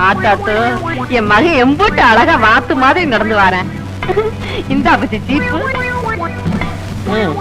ஆத்தாத்து என் மகன் எம்பூட்டு அழகா வாத்து மாதிரி நடந்து வரேன். இந்த அப்பச்சி சீப்பு ம்.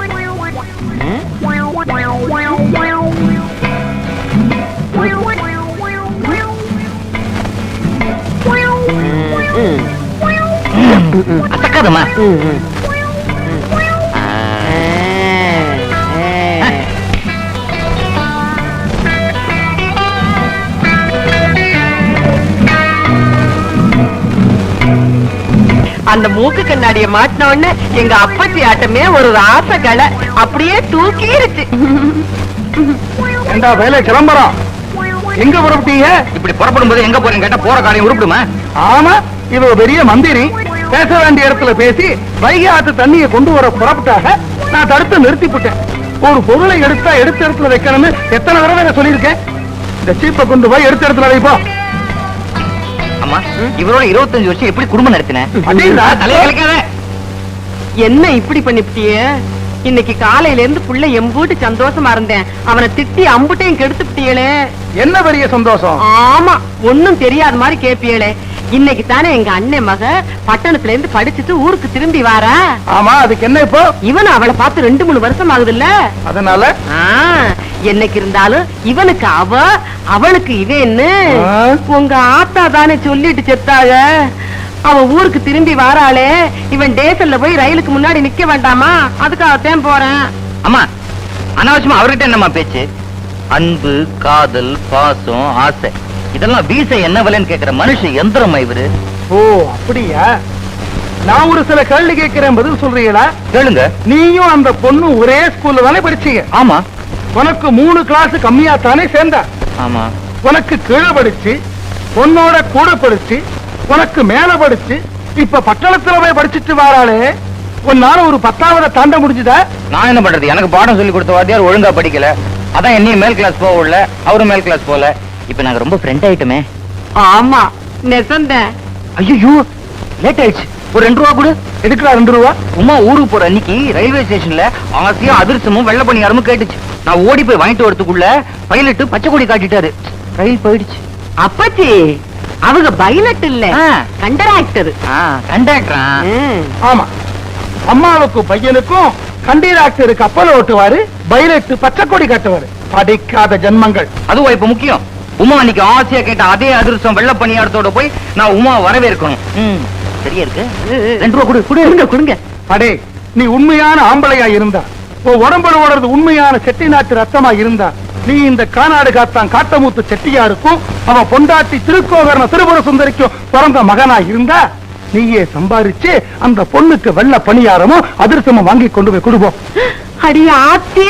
அந்த மூக்கு கண்ணாடிய மாட்டின உடனே எங்க அப்பச்சி ஆட்டமே ஒரு ராச கலை. அப்படியே தூக்கிருச்சு. ஏண்டா வேலை கிளம்புறோம் எங்க புறப்பட்டீங்க இப்படி புறப்படும் போது எங்க போறீங்க கேட்டா போற காரியம் உருப்பிடுமா? ஆமா இவ பெரிய மந்திரி. பேச வேண்டிய இடத்துல பேசி வைகை ஆத்து தண்ணியை கொண்டு வர புறப்பட்டாக நான் தடுத்து நிறுத்திவிட்டேன் ஒரு பொருளை எடுத்தா எடுத்த இடத்துல வைக்கணும்னு எத்தனை தடவை நான் சொல்லியிருக்கேன்? இந்த சீப்பை கொண்டு போய் எடுத்த இடத்துல வைப்போ அம்மா இவரோட இருபத்தஞ்சு வருஷம் எப்படி குடும்பம் கலக்காத. என்ன இப்படி பண்ணிவிட்டியே இன்னைக்கு காலையில இருந்து புள்ள எம்பூட்டு சந்தோஷமா இருந்தேன். அவனை திட்டி அம்புட்டையும் கெடுத்துட்டியளே என்ன பெரிய சந்தோஷம்? ஆமா ஒண்ணும் தெரியாத மாதிரி கேப்பியளே. இன்னைக்கு தானே எங்க அண்ணன் மக பட்டணத்துல இருந்து படிச்சுட்டு ஊருக்கு திரும்பி வாரா? ஆமா அதுக்கு என்ன இப்போ? இவன் அவளை பார்த்து ரெண்டு மூணு வருஷம் ஆகுதுல்ல. அதனால? ஆ, என்னைக்கு இருந்தாலும் இவனுக்கு அவ அவளுக்கு இவன்னு. உங்க ஆத்தா தானே சொல்லிட்டு செத்தாங்க. அவ ஊருக்கு திரும்பி வாராளே. இவன் டேசல்ல போய் ரயிலுக்கு முன்னாடி நிக்க வேண்டாமா? அதுக்காகத்தான் போறேன். அம்மா அனாவசியமா அவர்கிட்ட என்னம்மா பேச்சு? அன்பு காதல் பாசம் ஆசை. இதெல்லாம் வீச என்ன விலைன்னு கேக்குற மனுஷன் எந்திரமா இவரு? ஓ அப்படியா? நான் ஒரு சில கேள்வி கேட்கிறேன் பதில் சொல்றீங்களா? கேளுங்க. நீயும் அந்த பொண்ணு ஒரே ஸ்கூல்ல தானே படிச்சீங்க? ஆமா. உனக்கு மூணு கிளாஸ் கம்மியா தானே சேர்ந்தா? ஆமா. உனக்கு கீழே படிச்சு உன்னோட கூட படிச்சு உனக்கு மேல படிச்சு இப்ப பட்டணத்துல போய் படிச்சுட்டு வாராளே உன்னால ஒரு பத்தாவது தாண்ட முடிஞ்சுதா? நான் என்ன பண்றது? எனக்கு பாடம் சொல்லி கொடுத்த வாத்தியார் ஒழுங்கா படிக்கல. அதான் என்னையும் மேல் கிளாஸ் போக விடல. அவரும் மேல் கிளாஸ் போல இப்ப நாங்க ரொம்ப ஃப்ரெண்ட் ஆயிட்டோமே. ஆமா நெசந்தேன். ஐயோ லேட் ஆயிடுச்சு. ஒரு ரெண்டு ரூபா கொடு. எடுக்கிறா ரெண்டு ரூபா? உமா ஊருக்கு போற அன்னைக்கு ரயில்வே ஸ்டேஷன்ல ஆசையா அதிர்ஷ்டமும் வெள்ள பணியாரமும் கேட்டுச்சு. நான் ஓடி போய் வாங்கிட்டு வரதுக்குள்ள பைலட் பச்சை கொடி காட்டிட்டாரு. ரயில் போயிடுச்சு. அப்பச்சி அவங்க பைலட் இல்ல. ஆ. கண்டராக்டர் கண்டக்டரா ஆமா. அம்மாவுக்கும் பையனுக்கும் கண்டீராக்டரு கப்பல் ஓட்டுவாரு பைலட் பச்சை கொடி கட்டுவாரு. படிக்காத ஜென்மங்கள். அதுவா இப்ப முக்கியம்? உமா அன்னைக்கு ஆசையா கேட்ட அதே அதிர்ஷ்டம் வெள்ள பணியாரத்தோட போய் நான் உமா வரவேற்கணும். ம், சரியா இருக்கு? ரெண்டு ரூபா கொடு கொடு. கொடுங்க கொடுங்க. அடே நீ உண்மையான ஆம்பளையா இருந்தா உன் உடம்புல ஓடுறது உண்மையான செட்டி நாட்டு ரத்தமா இருந்தா நீ இந்த கானாடு காத்தான் காட்டமூத்து செட்டியாருக்கும் அவன் பொண்டாட்டி திருக்கோகரண திருபுர சுந்தரிக்கும் பிறந்த மகனா இருந்தா நீயே சம்பாரிச்சு அந்த பொண்ணுக்கு வெள்ள பணியாரமும் அதிர்ஷ்டமும் வாங்கி கொண்டு போய் கொடுப்போம். அடி ஆத்தி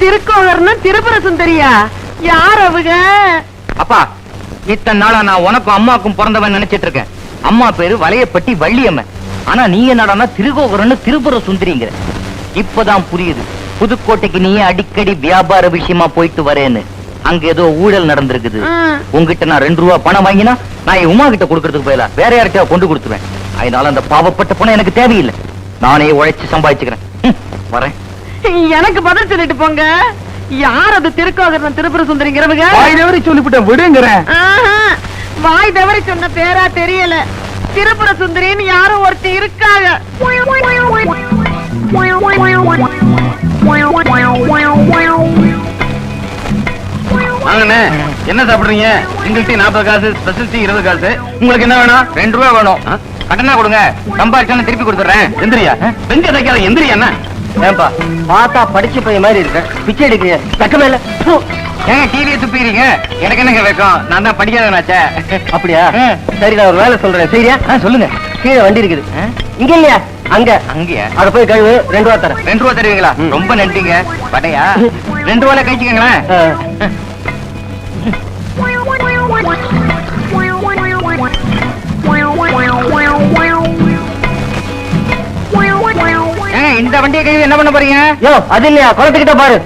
திருக்கோகர்னா திருபுர சுந்தரியா? யார் அவங்க? அப்பா இத்தனை நாளா நான் உனக்கும் அம்மாக்கும் பிறந்தவன் நினைச்சிட்டு இருக்கேன். அம்மா பேரு வலையப்பட்டி வள்ளியம்மன். ஆனா நீ என்னடான்னா திருகோகரன்னு திருப்புர சுந்தரிங்கிற. இப்பதான் புரியுது. புதுக்கோட்டைக்கு நீ அடிக்கடி வியாபார விஷயமா போயிட்டு வரேன்னு. அங்க ஏதோ ஊழல் நடந்திருக்குது. உங்ககிட்ட நான் ரெண்டு ரூபா பணம் வாங்கினா நான் என் உமா கிட்ட கொடுக்கறதுக்கு பதிலா வேற யார்கிட்ட கொண்டு கொடுத்துருவேன். அதனால அந்த பாவப்பட்ட பணம் எனக்கு தேவையில்லை. நானே உழைச்சு சம்பாதிச்சுக்கிறேன். வரேன். எனக்கு பதில் சொல்லிட்டு போங்க. யார் அது திருக்கோகர்ணன் திருபுர சுந்தரிங்கிறவங்க? சொல்லிவிட்டேன் விடுங்கிறேன். ஆஹா, வாய் தவறி சொன்ன பேரா தெரியல. திருபுர சுந்தரின்னு யாரும் ஒருத்தி இருக்காங்க. வாங்கண்ணே என்ன சாப்பிடுறீங்க? சிங்கிள் டீ நாற்பது காசு ஸ்பெஷல் டீ இருபது காசு. உங்களுக்கு என்ன வேணும்? ரெண்டு ரூபா வேணும். கட்டணா கொடுங்க. சம்பாதிச்சாலும் திருப்பி கொடுத்துறேன் எந்திரியா? பெஞ்ச தைக்காத எந்திரியா என்ன? ஏன்பா பார்த்தா படிச்ச பையன் மாதிரி இருக்க. பிச்சை எடுக்கிறீங்க தக்கமே இல்ல ஏங்க டிவியை துப்பிக்கிறீங்க? எனக்கு என்னங்க வைக்கும்? நான் தான் படிக்காதவனாச்சே. அப்படியா. சரி நான் ஒரு வேலை சொல்றேன். சரியா சொல்லுங்க. கீழே வண்டி இருக்குது? இங்க இல்லையா? அங்க. அங்கேயா? அத போய் கழுவு ரெண்டு ரூபா தரேன். ரெண்டு ரூபா தருவீங்களா. ரொம்ப நன்றிங்க. படையா ரெண்டு ரூபால கழிச்சுக்கங்களேன். இந்த வண்டியை கழுவி என்ன பண்ண போறீங்க? யோ அது இல்லையா? குளத்துக்கிட்ட பாரு.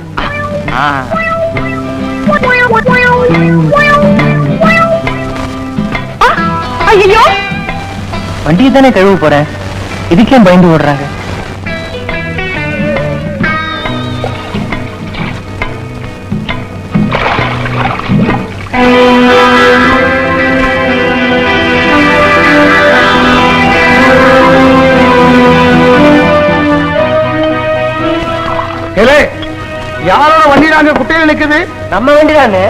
ஆ. ஐயோ வண்டியை தானே கழுவு போறேன் இதுக்கே பயந்து ஓடுறாங்க? யாரோட வண்டி நாங்க குட்டையில நிக்குது? நம்ம வண்டி தானே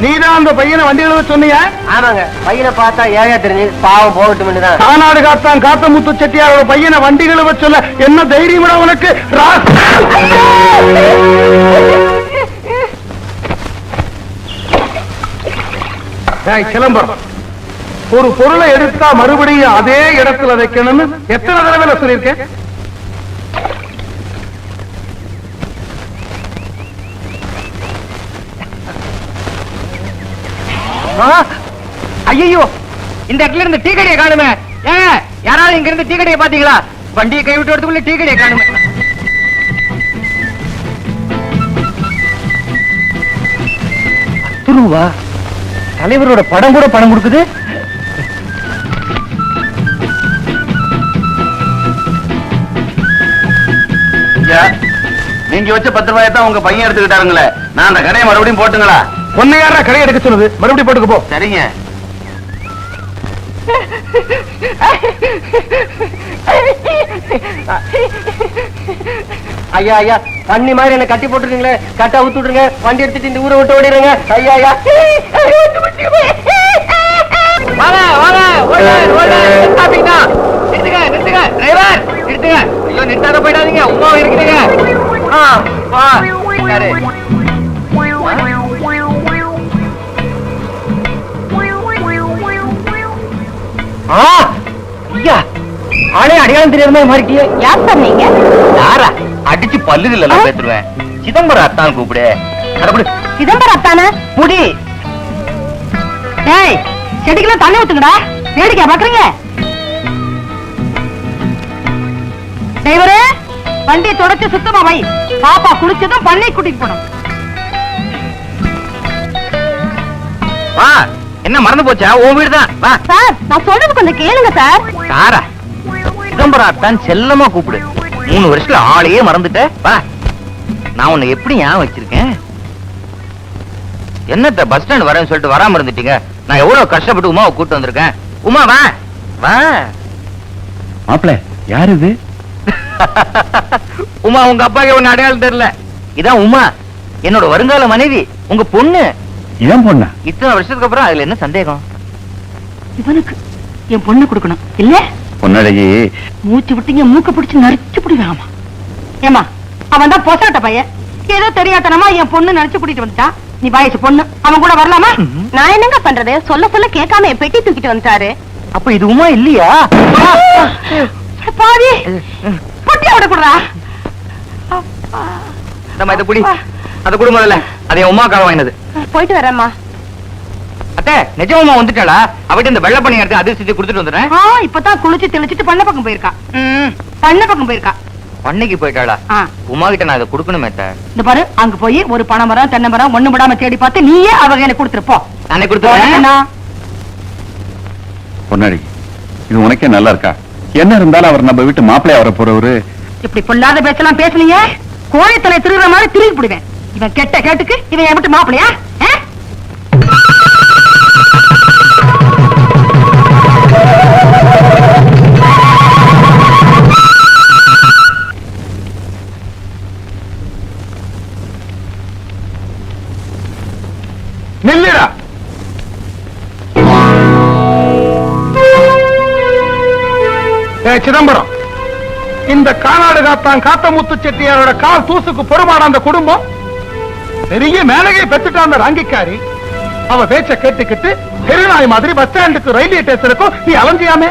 நீதான் அந்த பையனை வண்டியில சொன்னீங்க ஆமாங்க. பையனை பார்த்தா ஏழையா தெரிஞ்சு பாவம் போகட்டும் தான் கானாடு காத்தான் காத்தமுத்து செட்டியாரோட பையனை வண்டிகளை சொல்ல என்ன தைரியம்டா உனக்கு? சிலம்பரம் ஒரு பொருளை எடுத்தா மறுபடியும் அதே இடத்துல வைக்கணும்னு எத்தனை தடவை சொல்லியிருக்கேன்? ஐயோ இந்த இடத்துல இருந்து டீ கடையை காணுமே. ஏ யாராவது இங்க இருந்து டீ கடையை பாத்தீங்களா வண்டியை கை விட்டு வரதுக்குள்ள டீ கடையை காணுமே. பத்து ரூபா தலைவரோட படம் கூட பணம் கொடுக்குது. நீங்க வச்ச பத்து ரூபாயத்தான் உங்க பையன் எடுத்துக்கிட்டாருங்களே. நான் அந்த கடையை மறுபடியும் போட்டுங்களா? உன்னை யாரா கடை எடுக்க சொன்னது? மறுபடியும் போட்டுக்கு போ சரிங்க. ஐயா ஐயா தண்ணி மாதிரி என்ன கட்டி போட்டுருக்கீங்களே. கட்டா ஊத்து விட்டுருங்க. வண்டி எடுத்துட்டு இந்த ஊரை விட்டு ஓடிடுங்க ஐயா ஐயா. வாங்க வாங்க. ஓடர் ஸ்டாப்பிங் தான் நிறுத்துங்க நிறுத்துங்க. டிரைவர் நிறுத்துங்க. ஐயோ நிறுத்தாத போயிடாதீங்க. உமா இருக்குதுங்க ஆ வா. ஐயா ஆளே அடையாளம் தெரியாத மாதிரி மாறிட்டியே. யார் சொன்னீங்க? யாரா? அடிச்சு பல்லுகள் எல்லாம் பேத்துருவேன் சிதம்பரம் அத்தான் கூப்பிடு. கடப்படு சிதம்பரம் அத்தானே? முடி. டேய் செடிக்கெல்லாம் தண்ணி ஊத்துங்கடா. வேடிக்கை பாக்குறீங்க? டிரைவரே வண்டியை தொடச்சு சுத்தமா வை. பாப்பா குளிச்சதும் பண்ணை கூட்டிட்டு போனோம் என்ன மறந்து போச்சா? உன் வீடு தான் வா. சார் நான் சொல்றது கொஞ்சம் கேளுங்க சார். சாரா சிதம்பரம் அத்தான் செல்லமா கூப்பிடு. மூணு வருஷத்துல ஆளையே மறந்துட்ட. வா. நான் உன்னை எப்படி ஞாபகம் வச்சிருக்கேன்? என்னத்த பஸ் ஸ்டாண்ட் வரேன்னு சொல்லிட்டு வராம இருந்துட்டீங்க? நான் எவ்வளவு கஷ்டப்பட்டு உமாவை கூட்டு வந்திருக்கேன். உமா வா. வா. மாப்பிள யார் இது? உமா உங்க அப்பாக்கு ஒண்ணு அடையாளம் தெரியல. இதான் உமா. என்னோட வருங்கால மனைவி. உங்க பொண்ணு. ஏன் பொண்ணா? இத்தனை வருஷத்துக்கு அப்புறம் அதுல என்ன சந்தேகம்? இவனுக்கு என் பொண்ணு கொடுக்கணும். இல்ல? பொன்னழகி மூச்சு விட்டீங்க மூக்க பிடிச்சு நரிச்சு பிடிவாமா ஏமா அவன் தான் பொசாட்ட பையன். ஏதோ தெரியாதனமா என் பொண்ணு நினைச்சு கூட்டிட்டு வந்துட்டான் நீ வயசு பொண்ணு அவன் கூட வரலாமா? நான் என்னங்க பண்றது? சொல்ல சொல்ல கேட்காம என் பெட்டி தூக்கிட்டு வந்துட்டாரு. அப்ப இது உமா இல்லையா? பாதி பொட்டிய விட கூடா நம்ம இதை குடி அத குடு முதல்ல. அது என் உமாக்காக வாங்கினது. போயிட்டு வரேம்மா. அத்தை நிஜமா வந்துட்டாளா? அவட்ட இந்த வெள்ளை பண்ணி எடுத்து அதிர்ஷ்டத்தை கொடுத்துட்டு வந்துடுறேன். ஆ இப்பதான் குளிச்சு தெளிச்சிட்டு பண்ண பக்கம் போயிருக்கா. பண்ண பக்கம் போயிருக்கா. பண்ணைக்கு போயிட்டாளா? உமா கிட்ட நான் இதை கொடுக்கணுமே. இந்த பாரு அங்க போய் ஒரு பனை மரம் தென்னை மரம் ஒண்ணு விடாம தேடி பார்த்து நீயே அவங்க எனக்கு கொடுத்துருப்போ நானே கொடுத்துறேன். பொன்னழகி இது உனக்கே நல்லா இருக்கா? என்ன இருந்தாலும் அவர் நம்ம வீட்டு மாப்பிள்ளைய வர போறவரு? இப்படி பொல்லாத பேச்செல்லாம் பேசுனீங்க? கோழித்தலை திருடுற மாதிரி திருப்பி போடுவேன். இவன் கெட்ட கேட்டுக்கு இவன் என் மாப்பிளையா நில்லுடா. சிதம்பரம் இந்த காணாடு காத்தான் காத்தமுத்து செட்டியாரோட கால் தூசுக்கு பொறுமான அந்த குடும்பம் பெரிய மேலகை பெத்துட்டான் அந்த ராங்கிக்காரி. அவ பேச்ச கேட்டுக்கிட்டு தெருநாய் மாதிரி பஸ் ஸ்டாண்டுக்கு ரயில்வே ஸ்டேஷனுக்கும் நீ அலைஞ்சியாமே?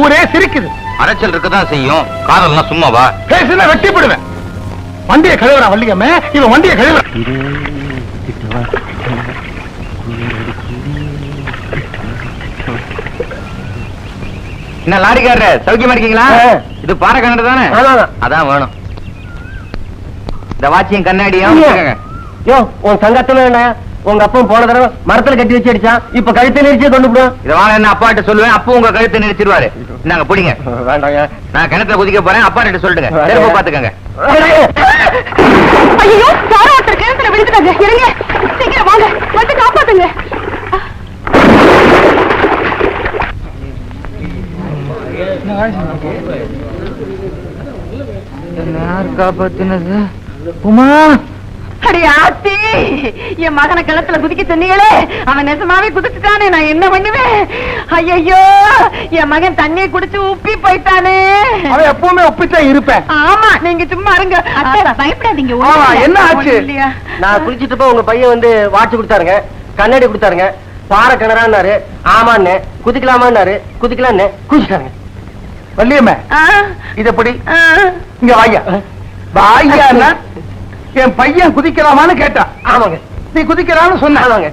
ஊரே சிரிக்குது. அரைச்சல் இருக்கதான் செய்யும். காதல்லாம் சும்மாவா? பேசுன வெட்டி போடுவேன் வண்டியை கழுவுறா வள்ளியம்மே. இவன் வண்டியை கழுவுற. என்ன லாரிக்காரர் சௌக்கியமா இருக்கீங்களா. இது பாறை கண்ணு தானே. அதான். வேணும். இந்த வாட்சியும் கண்ணாடியும். யோ உன் சங்கத்துல என்ன? உங்க அப்பன் போன தடவை மரத்துல கட்டி வச்சு அடிச்சான். இப்ப கழுத்தை நெரிச்சே கொண்டு போடும் என்ன அப்பாட்ட சொல்லுவேன்? அப்போ உங்க கழுத்தை நாங்க பிடிங்க. வேண்டாங்க. நான் கிணத்துல குதிக்க போறேன். அப்பா கிட்ட சொல்லிடுங்க திரும்ப பாத்துக்கங்க. ஐயோ யாரோ ஒருத்தர் கிணத்துல விழுந்துட்டாங்க. இருங்க. சீக்கிரம் வாங்க. வந்து காப்பாத்துங்க. யார் காப்பாத்தினது? உமா! அடி ஆத்தி என் மகனை கிணத்துல குதிக்க சொன்னீங்களே அவன் நெசமாவே குதிச்சுட்டானே நான் என்ன பண்ணுவேன்? ஐயோ என் மகன் தண்ணியை குடிச்சு உப்பி போயிட்டானே. அவன் எப்பவுமே ஒப்பித்தான் இருப்பேன். ஆமா நீங்க சும்மா இருங்க. பயப்படாதீங்க என்ன ஆச்சு? நான் குளிச்சிட்டு இருப்ப உங்க பையன் வந்து வாட்ச் கொடுத்தாருங்க. கண்ணாடி கொடுத்தாருங்க. பாறை கிணறான்னாரு. ஆமான்னு குதிக்கலாமான்னாரு. குதிக்கலான்னு குதிச்சிட்டாருங்க வள்ளியம்மே ஆ, இது எப்படி? ஆ. இங்க வாயா வாயான்னா என் பையன் குதிக்கலாமான்னு கேட்டான் ஆமாங்க. நீ குதிக்கலாம்னு சொன்ன. ஆமாங்க.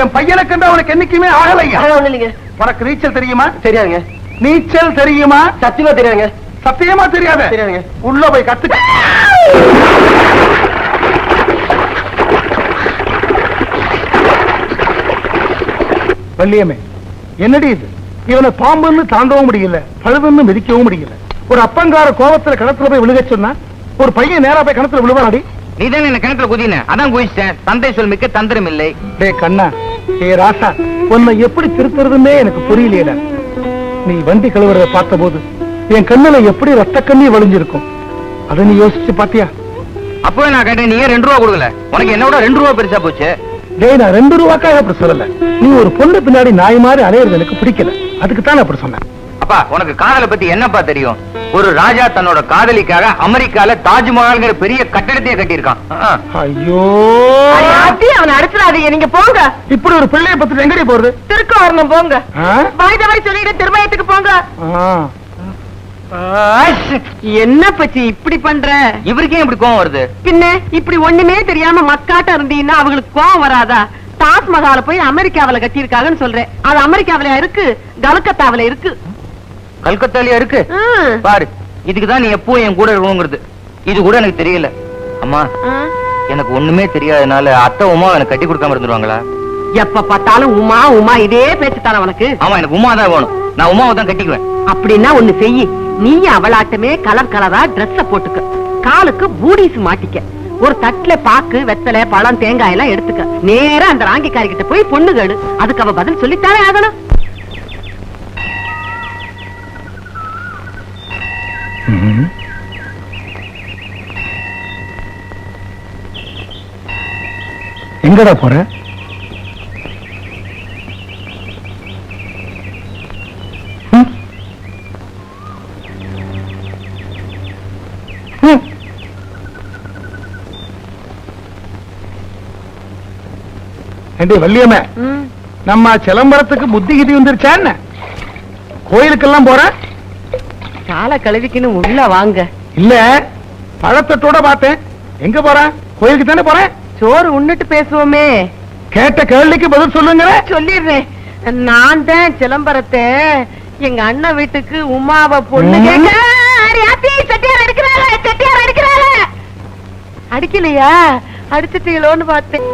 என் பையனை கண்டு அவனுக்கு என்னைக்குமே ஆகலையா இல்லைங்க. உனக்கு நீச்சல் தெரியுமா? தெரியாதுங்க. நீச்சல் தெரியுமா? சத்தியமா தெரியாதுங்க. சத்தியமா தெரியாத. தெரியாதுங்க. உள்ள போய் கத்துக்க வள்ளியம்மே என்னடி இது? இவனை பாம்புன்னு தாண்டவும் முடியல பழுதுன்னு மிதிக்கவும் முடியல. ஒரு அப்பங்கார கோபத்துல கிணத்துல போய் விழுக சொன்னா ஒரு பையன் நேரா போய் கிணத்துல விழுவாடி நீ தானே என்ன கிணத்துல குதின? அதான் குதிச்சிட்டேன். தந்தை சொல் மிக்க தந்திரம் இல்லை. டே கண்ணா. ஏ ராசா. உன்னை எப்படி திருத்துறதுன்னே எனக்கு புரியலையடா. நீ வண்டி கழுவுறத பார்த்தபோது என் கண்ணுல எப்படி ரத்த கண்ணி வழிஞ்சிருக்கும்? அதை நீ யோசிச்சு பாத்தியா? அப்பவே நான் கேட்டேன் நீ ரெண்டு ரூபா கொடுக்கல? உனக்கு என்னோட ரெண்டு ரூபா பெருசா போச்சு? டேய் நான் ரெண்டு ரூபாக்காக அப்படி சொல்லல. நீ ஒரு பொண்ணு பின்னாடி நாய் மாதிரி அலையிறது எனக்கு பிடிக்கல. அதுக்கு தான் அப்படி சொன்னேன். அப்பா உனக்கு காதலை பத்தி என்னப்பா தெரியும்? ஒரு ராஜா தன்னோட காதலிக்காக அமெரிக்கால தாஜ்மஹால்ங்கிற பெரிய கட்டடத்தையே கட்டியிருக்கான். ஐயோ. அவனை அடிச்சிடாதீங்க. நீங்க போங்க. இப்படி ஒரு பிள்ளைய பத்தி எங்கடி போறது? திருக்க வரணும் போங்க. ஆ? வாய் தவறி சொல்லிட்டு திருமயத்துக்கு போங்க. என்ன பச்சி இப்படி பண்ற? இவருக்கே இப்படி கோவம் வருது? பின்ன இப்படி ஒண்ணுமே தெரியாம மக்காட்ட இருந்தீங்கன்னா அவங்களுக்கு கோவம் வராதா? தாஜ்மஹால போய் அமெரிக்காவில கட்டியிருக்காங்கன்னு சொல்றேன். அது அமெரிக்காவில இருக்கு? கல்கத்தாவில இருக்கு. கல்கத்தாலயா இருக்கு. பாரு இதுக்கு தான் நீ எப்பவும் என் கூட இருக்கணுங்கிறது. இது கூட எனக்கு தெரியல. அம்மா. எனக்கு ஒண்ணுமே தெரியாதனால அத்தை உமா எனக்கு கட்டி கொடுக்காம இருந்துருவாங்களா? எப்ப பார்த்தாலும் உமா உமா இதே பேச்சு தானே உனக்கு? ஆமா எனக்கு உமா தான் வேணும். நான் உமாவை தான் கட்டிக்குவேன். அப்படின்னா ஒண்ணு செய் நீ அவளாட்டமே கலர் கலரா Dress-அ போட்டுக்க. காலுக்கு பூடிஸ் மாட்டிக்க. ஒரு தட்டுல பாக்கு வெத்தலை பழம் தேங்காய் எல்லாம் எடுத்துக்க. நேரா அந்த ராங்கிக்காரி கிட்ட போய் பொண்ணு கேடு அதுக்கு அவ பதில் சொல்லித்தானே ஆகணும். எங்கடா போற? வள்ளியம்மே நம்ம சிலம்பரத்துக்கு புத்தி கிதி வந்துருச்சா என்ன? கோயிலுக்கெல்லாம் போற? கால கழுவிக்குன்னு உள்ள வாங்க. இல்ல பழத்தட்டோட பார்த்தேன். எங்க போறேன் கோயிலுக்கு தானே போறேன் சோறு உண்ணுட்டு பேசுவோமே. கேட்ட கேள்விக்கு பதில் சொல்லுங்க சொல்லிடுறேன். நான் தான் சிலம்பரத்தை. எங்க அண்ணன் வீட்டுக்கு உமாவ பொண்ணு. கேட்க செட்டியார் அடிக்கிறாளே, செட்டியார் அடிக்கிறாளே. அடிக்கலையா? அடிச்சிட்டீங்களோன்னு பார்த்தேன்.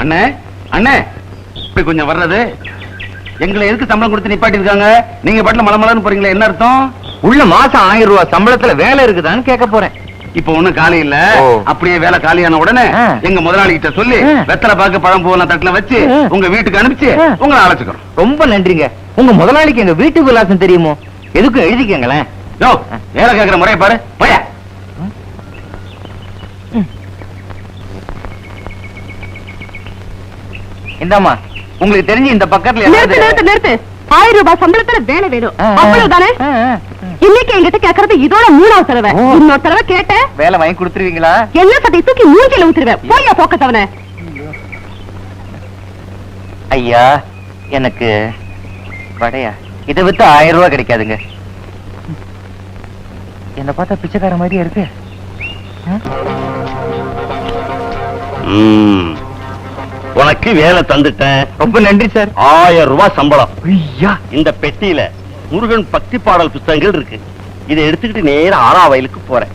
அண்ணே அண்ணே இப்படி கொஞ்சம் வர்றது. எங்களை எதுக்கு சம்பளம் கொடுத்து நிப்பாட்டி இருக்காங்க நீங்க பாட்டுல மலமலன்னு போறீங்களா என்ன அர்த்தம்? உள்ள மாசம் ஆயிரம் ரூபாய் சம்பளத்துல வேலை இருக்குதான்னு கேட்க போறேன். இப்ப ஒண்ணும் காலி இல்ல. அப்படியே வேலை காலியான உடனே. எங்க முதலாளி கிட்ட சொல்லி. வெத்தலை பாக்கு பழம் பூவெல்லாம் தட்டுல வச்சு. உங்க வீட்டுக்கு அனுப்பிச்சு. உங்களை அழைச்சுக்கிறோம். ரொம்ப நன்றிங்க. உங்க முதலாளிக்கு எங்க வீட்டு விலாசம் தெரியுமோ? எதுக்கும் எழுதிக்கங்களேன்? வேலை கேக்குற முறைய பாரு. போய. இந்தாம்மா உங்களுக்கு தெரிஞ்சு இந்த பக்கத்துல நிறுத்து நிறுத்து நிறுத்து. ஆயிரம் ரூபாய் சம்பளத்துல வேலை வேணும். அவ்வளவுதானே. இன்னைக்கு என்கிட்ட கேக்குறது இதோட மூணாவது தடவை. இன்னொரு தடவை கேட்ட? வேலை வாங்கி கொடுத்துருவீங்களா? என்ன சட்டை தூக்கி மூஞ்சில ஊத்துருவேன். போயா போக்கத்தவன. ஐயா எனக்கு வடையா? இதை வித்து ஆயிரம் ரூபாய் கிடைக்காதுங்க. என்ன பார்த்தா பிச்சைக்கார மாதிரியா இருக்கு. உனக்கு வேலை தந்துட்டேன். ரொம்ப நன்றி சார். ஆயிரம் ரூபாய் சம்பளம். ஐயா. இந்த பெட்டியில முருகன் பக்தி பாடல் புத்தகங்கள் இருக்கு. இதை எடுத்துக்கிட்டு நேரா ஆறா வயலுக்கு போறேன்.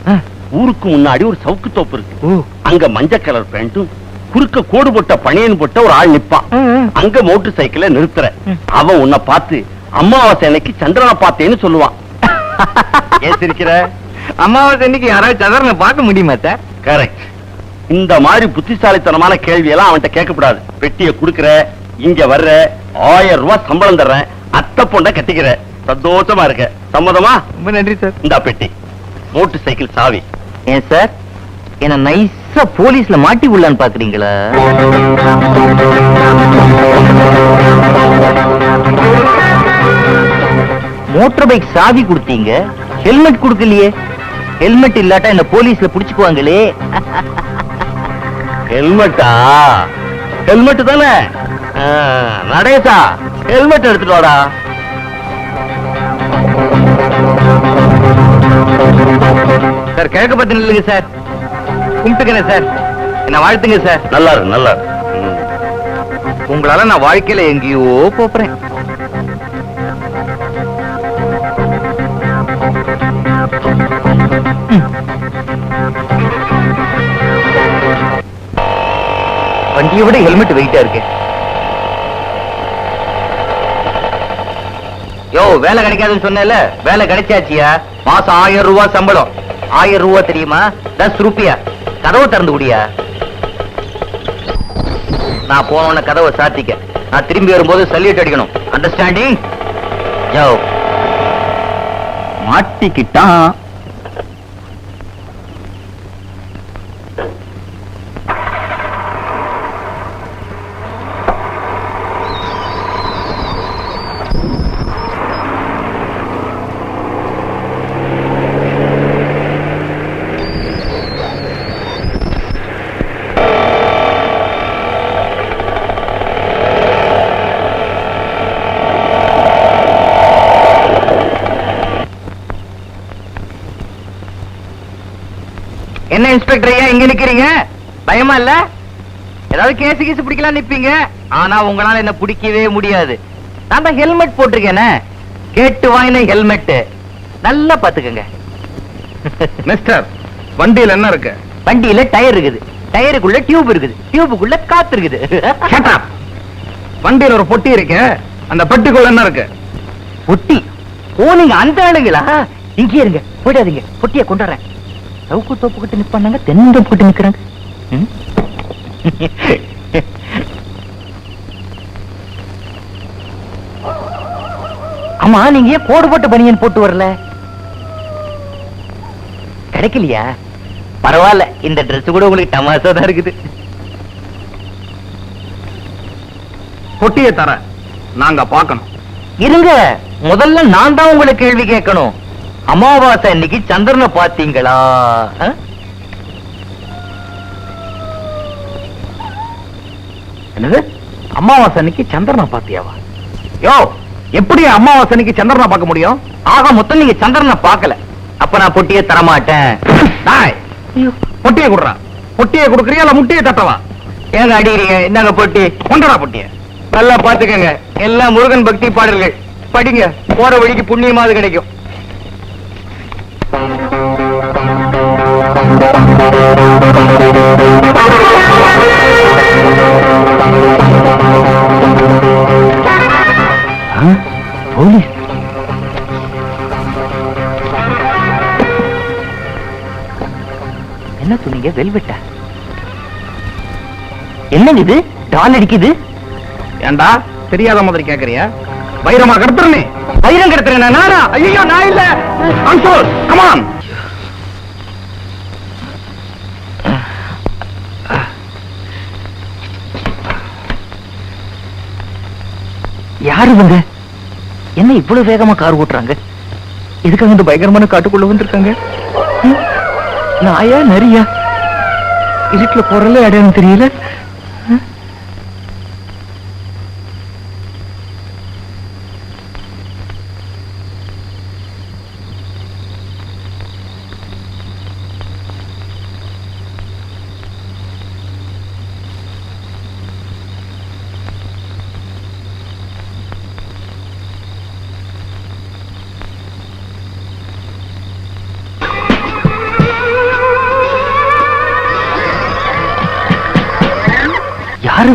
ஊருக்கு முன்னாடி ஒரு சவுக்கு தோப்பு இருக்கு. அங்க மஞ்சள் கலர் பேண்ட்டும் குறுக்க கோடு போட்ட பனியன் போட்ட ஒரு ஆள் நிப்பான். அங்க மோட்டர் சைக்கிள நிறுத்துற. அவன் உன்னை பார்த்து அமாவாசை அன்னைக்கு சந்திரனை பார்த்தேன்னு சொல்லுவான். ஏன் சிரிக்கிற? அமாவாசை அன்னைக்கு யாராவது சதுரனை பார்க்க முடியுமா சார்? கரெக்ட் இந்த மாதிரி புத்திசாலித்தனமான கேள்வி எல்லாம் அவன்கிட்ட கேட்கக்கூடாது. பெட்டியை குடுக்கற இங்க வர்ற ஆயிரம் ரூபாய் சம்பளம் தர்றேன் அத்தை பொண்ண கட்டிக்கிற. சந்தோஷமா இருக்க. சம்மதமா? ரொம்ப நன்றி சார் இந்த பெட்டி. மோட்டர் சைக்கிள் சாவி. ஏன் சார் என்ன நைஸா போலீஸ்ல மாட்டி விடலான்னு பாக்குறீங்களா? மோட்டார் பைக் சாவி கொடுத்தீங்க. ஹெல்மெட் கொடுக்கலையே. ஹெல்மெட் இல்லாட்டா என்ன போலீஸ்ல புடிச்சுக்குவாங்களே. ஹெல்மெட்டா? ஹெல்மெட் தானே? நடேசா ஹெல்மெட் எடுத்துட்டு வாடா. சார் கிழக்கு பத்தி நில்லுங்க சார். கும்பிட்டுக்கிறேன் சார். என்ன வாழ்த்துங்க சார். நல்லா இருக்கு நல்லா. உங்களால நான் வாழ்க்கையில எங்கேயோ போறேன் வண்டியை விட ஹெல்மெட் வெயிட்டா இருக்கு. யோ வேலை கிடைக்காதுன்னு சொன்னேல வேலை கிடைச்சாச்சியா? மாசம் ஆயிரம் ரூபாய் சம்பளம். ஆயிரம் ரூபாய் தெரியுமா? தஸ் ரூபியா கதவை திறந்து குடியா? நான் போன கதவை சாத்திக்க. நான் திரும்பி வரும்போது சல்யூட் அடிக்கணும். அண்டர்ஸ்டாண்டிங் யோ. மாட்டிக்கிட்டான் என்ன நிக்கிறீங்க? பயமா இல்ல? ஏதாவது கேஸ் கீஸ் பிடிக்கலாம் நிப்பீங்க? ஆனா உங்களால என்ன பிடிக்கவே முடியாது. நான் தான் ஹெல்மெட் போட்டிருக்கேனே. கேட்டு வாங்கின ஹெல்மெட் நல்லா பாத்துக்கங்க மிஸ்டர் வண்டியில என்ன இருக்கு? வண்டியில டயர் இருக்குது. டயருக்குள்ள டியூப் இருக்குது. டியூபுக்குள்ள காத்து இருக்குது. வண்டியில ஒரு பொட்டி இருக்கு. அந்த பெட்டிக்குள்ள என்ன இருக்கு? பொட்டி? ஓ நீங்க அந்த ஆளுங்களா? இங்கே இருங்க. போயிடாதீங்க. பொட்டிய கொண்டாடுறேன் சவுக்கு தோப்பு கிட்ட நிப்பாங்க தென்னந்தோப்பு கிட்ட நிக்கிறாங்க. ம்? ஆமா நீங்க ஏன் கோடு போட்ட பனியன் போட்டு வரல? கிடைக்கலையா? பரவாயில்ல இந்த Dress கூட உங்களுக்கு தமாசா தான் இருக்குது. பொட்டியை தர நாங்க பார்க்கணும். இருங்க முதல்ல நான் தான் உங்களை கேள்வி கேட்கணும். அமாவாசை இன்னைக்கு சந்திரனை பாத்தீங்களா ஆ? என்னது? அமாவாசை அன்னைக்கு சந்திரனை பாத்தியாவா யோ எப்படி அமாவாசை அன்னைக்கு சந்திரனை பார்க்க முடியும்? ஆக மொத்தம் நீங்க சந்திரனை பார்க்கல. அப்ப நான் பொட்டியை தரமாட்டேன். டாய் பொட்டியை குடுறா. பொட்டியை குடுக்கறியா இல்ல முட்டியை தட்டவா? ஏங்க அடிக்கிறீங்க? என்னங்க பொட்டி? கொண்டடா பொட்டியை. நல்லா பாத்துக்கங்க எல்லாம் முருகன் பக்தி பாடல்கள். படிங்க. போற வழிக்கு புண்ணியமாவது கிடைக்கும். போலீஸ் என்ன சொன்னீங்க? வெல்வெட்டா? என்னங்க இது? டால் அடிக்குது? ஏண்டா? தெரியாத மாதிரி கேக்குறியா? வைரமா கடத்துறனே? வைரம் கிடத்துறேன்? நானா? ஐயோ நான் இல்ல. கமான் யாரு இவங்க? என்ன இவ்வளவு வேகமா கார் ஓட்டுறாங்க? எதுக்காக இந்த பயங்கரமான காட்டுக்குள்ள வந்திருக்காங்க? நாயா நரியா? இருட்டுல போறல அடையாளம் தெரியல?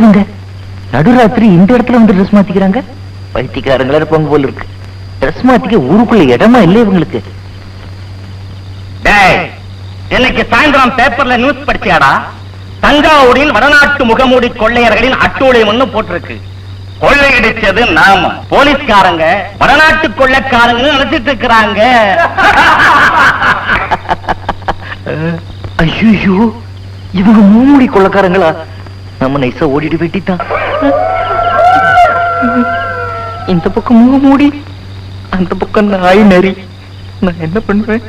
இவங்க நடுராத்திரி இந்த இடத்துல வந்து ட்ரெஸ் மாத்திக்கிறாங்க? பைத்தியக்காரங்களா இருப்பாங்க போல இருக்கு. ட்ரெஸ் மாத்திக்க ஊருக்குள்ள இடமா இல்ல இவங்களுக்கு? இன்னைக்கு சாயந்தரம் பேப்பர்ல நியூஸ் படிச்சியாடா? தஞ்சாவூரில் வடநாட்டு முகமூடி கொள்ளையர்களின் அட்டூழியம்னு போட்டிருக்கு. கொள்ளையடிச்சது நாம. போலீஸ்காரங்க வடநாட்டு கொள்ளைக்காரங்கன்னு நினைச்சிட்டு இருக்கிறாங்க. ஐயோ இவங்க மூடி கொள்ளக்காரங்களா? நம்ம நைசா ஓடிட்டு வெட்டிட்டான் இந்த பக்கம் மூடி அந்த பக்கம் நாய் நரி. நான் என்ன பண்ணுவேன்?